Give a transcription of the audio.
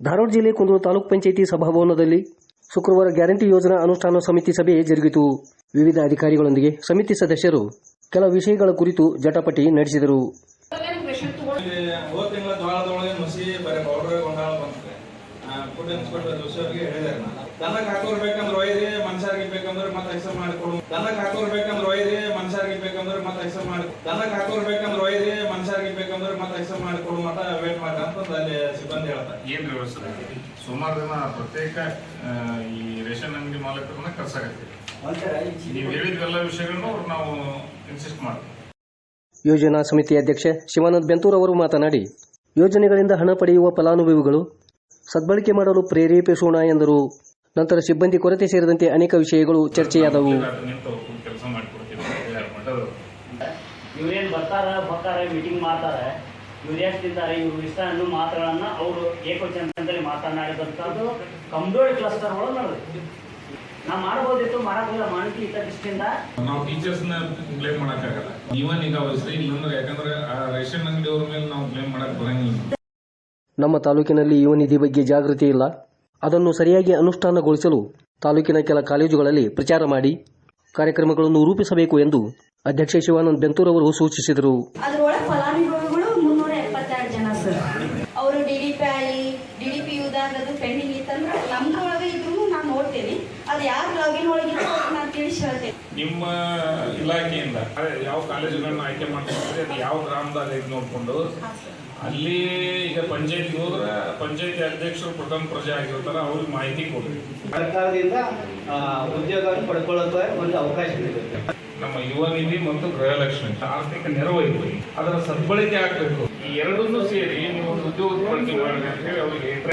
ಧಾರವಾಡ ಜಿಲ್ಲೆ ಕುಂದೂರು ತಾಲೂಕು ಪಂಚಾಯಿತಿ ಸಭಾಭವನದಲ್ಲಿ ಶುಕ್ರವಾರ ಗ್ಯಾರಂಟಿ ಯೋಜನಾ ಅನುಷ್ಠಾನ ಸಮಿತಿ ಸಭೆ ಜರುಗಿತು. ವಿವಿಧ ಅಧಿಕಾರಿಗಳೊಂದಿಗೆ ಸಮಿತಿ ಸದಸ್ಯರು ಕೆಲ ವಿಷಯಗಳ ಕುರಿತು ಜಟಪಟಿ ನಡೆಸಿದರು. ದನಕ್ಕೆ ಹಾಕೋರ್ ಬೇಕಂದ್ರೆ ಒಯ್ರಿ ಬೇಕಂದ್ರೆ ಮತ್ತೆ ಹೆಸರು ಮಾಡಿಕೊಡು ದನಕ್ಕೆ ಹಾಕೋರ್ ಬೇಕಂದ್ರೆ ಒಯ್ರಿ ಮನುಷ್ಯರಿಗೆ ಬೇಕಂದ್ರೆ ಮತ್ತೆ ಹೆಸರು ಮಾಡಿ. ದನಕ್ಕೆ ಹಾಕೋರ್ ಬೇಕಂದ್ರೆ ಬೇಕಂದ್ರೆ ಮತ್ತೆ ಎಕ್ಸಮ್ ಮಾಡಿ ಕೊಡು ಮಟ ವೇಟ್ ಮಾಡಿ ಅಂತ ಅಲ್ಲಿ ಸಿಬ್ಬಂದಿ ಹೇಳ್ತಾರೆ. ಏನ್ ವ್ಯವಸ್ಥೆ ಸುಮಾರು ದಿನ ಪ್ರತ್ಯೇಕ ಈ ರೇಷನ್ ಅಂಗಡಿ ಮಾಲೀಕರನ್ನ ಕರ್ಸಾಕತ್ತೀವಿ ನೀವು ಹೇಳಿದ್ವೆಲ್ಲ ವಿಷಯಗಳನ್ನು ನಾವು ಇನ್ಸಿಸ್ಟ್ ಮಾಡ್ತೀವಿ. ಯೋಜನಾ ಸಮಿತಿ ಅಧ್ಯಕ್ಷ ಶಿವಾನಂದ್ ಬೆಂತೂರ್ ಅವರು ಮಾತನಾಡಿ ಯೋಜನೆಗಳಿಂದ ಹಣ ಪಡೆಯುವ ಫಲಾನುಭವಿಗಳು ಸದ್ಬಳಕೆ ಮಾಡಲು ಪ್ರೇರೇಪಿಸೋಣ ಎಂದರು. ನಂತರ ಸಿಬ್ಬಂದಿ ಕೊರತೆ ಸೇರಿದಂತೆ ಅನೇಕ ವಿಷಯಗಳು ಚರ್ಚೆಯಾದವು. ನಿಂತು ಬರ್ತಾರೆ ಬರ್ತಾರೆ ಮೀಟಿಂಗ್ ಮಾಡ್ತಾರೆ ಇವ್ರು ಎಷ್ಟು ತಿಂತಾರೆ ಇವ್ರು ಇಷ್ಟ ಅನ್ನೋ ಮಾತುಗಳನ್ನು ಅವರು ಏಕವಚನದಲ್ಲಿ ಮಾತನಾಡಿದಂಥದ್ದು ಕಂಬೋಳಿ ಕ್ಲಸ್ಟರ್ ಒಳಗೆ ನೋಡಿದ್ರು ನಾವು ಮಾಡ್ಬೋದಿತ್ತು ಮಾಡಕ್ಕಿಲ್ಲ ಮಾಹಿತಿ ಇದ್ದ ದೃಷ್ಟಿಯಿಂದ ನಾವು ಟೀಚರ್ಸ್ನ ಬ್ಲೇಮ್ ಮಾಡಕ್ಕಾಗಲ್ಲ. ಇವನ್ ಈಗ ಅವಶ್ಯ ಇಲ್ಲಂದ್ರೆ ಯಾಕಂದ್ರೆ ಆ ರೇಷನ್ ಅಂಗಡಿಯವ್ರ ಮೇಲೆ ನಾವು ಬ್ಲೇಮ್ ಮಾಡಕ್ ಬರಂಗಿಲ್ಲ. ನಮ್ಮ ತಾಲೂಕಿನಲ್ಲಿ ಯುವ ನಿಧಿ ಬಗ್ಗೆ ಜಾಗೃತಿ ಇಲ್ಲ. ಅದನ್ನು ಸರಿಯಾಗಿ ಅನುಷ್ಠಾನಗೊಳಿಸಲು ತಾಲೂಕಿನ ಕೆಲ ಕಾಲೇಜುಗಳಲ್ಲಿ ಪ್ರಚಾರ ಮಾಡಿ ಕಾರ್ಯಕ್ರಮಗಳನ್ನು ರೂಪಿಸಬೇಕು ಎಂದು ಅಧ್ಯಕ್ಷ ಶಿವಾನಂದ್ ಬೆಂತೂರ್ ಅವರು ಸೂಚಿಸಿದರು. ಅದ್ರೊಳಗೆ ಫಲಾನುಭವಿಗಳು ಮುನ್ನೂರ ಎಪ್ಪತ್ತೆರಡು ಜನ ಸರ್. ಅವರು ಡಿ ಡಿ ಪಿ ಆಗಿ ಡಿ ಡಿ ಪಿ ಯುದಾಗ ಅದು ಪೆಂಡಿಂಗ್ ಇತ್ತಂದ್ರೆ ನಮ್ದ್ರೊಳಗೆ ಇದ್ರು ನಾನು ನೋಡ್ತೀನಿ. ಅದು ಯಾರು ಲಾಗಿನ್ ಒಳಗಿತ್ತು ಅವ್ರಿಗೆ ನಾನು ತಿಳಿಸಿ ಹೇಳ್ತೇನೆ. ನಿಮ್ಮ ಇಲಾಖೆಯಿಂದ ಅದೇ ಯಾವ ಕಾಲೇಜುಗಳನ್ನ ಆಯ್ಕೆ ಮಾಡ್ತಾರೆ ಅದು ಯಾವ ಗ್ರಾಮದಾಗ ಐತೆ ನೋಡ್ಕೊಂಡು? ಅಲ್ಲಿ ಈಗ ಪಂಚಾಯತ್ ಹೋದ್ರೆ ಪಂಚಾಯತಿ ಅಧ್ಯಕ್ಷರು ಪ್ರಥಮ ಪ್ರಜೆ ಆಗಿರ್ತಾರೆ ಅವ್ರಿಗೆ ಮಾಹಿತಿ ಕೊಡ್ರಿ. ಸರ್ಕಾರದಿಂದ ಉದ್ಯೋಗವನ್ನು ಪಡ್ಕೊಳ್ಳೋಕೆ ಒಂದು ಅವಕಾಶ ಇದೆ. ನಮ್ಮ ಯುವ ನಿಧಿ ಮತ್ತು ಗೃಹಲಕ್ಷ್ಮಿ ಆರ್ಥಿಕ ನೆರವು ಇರಲಿ ಅದರ ಸದ್ಬಳಕೆ ಆಗಬೇಕು. ಈ ಎರಡನ್ನೂ ಸೇರಿ ನೀವು ಉದ್ಯೋಗ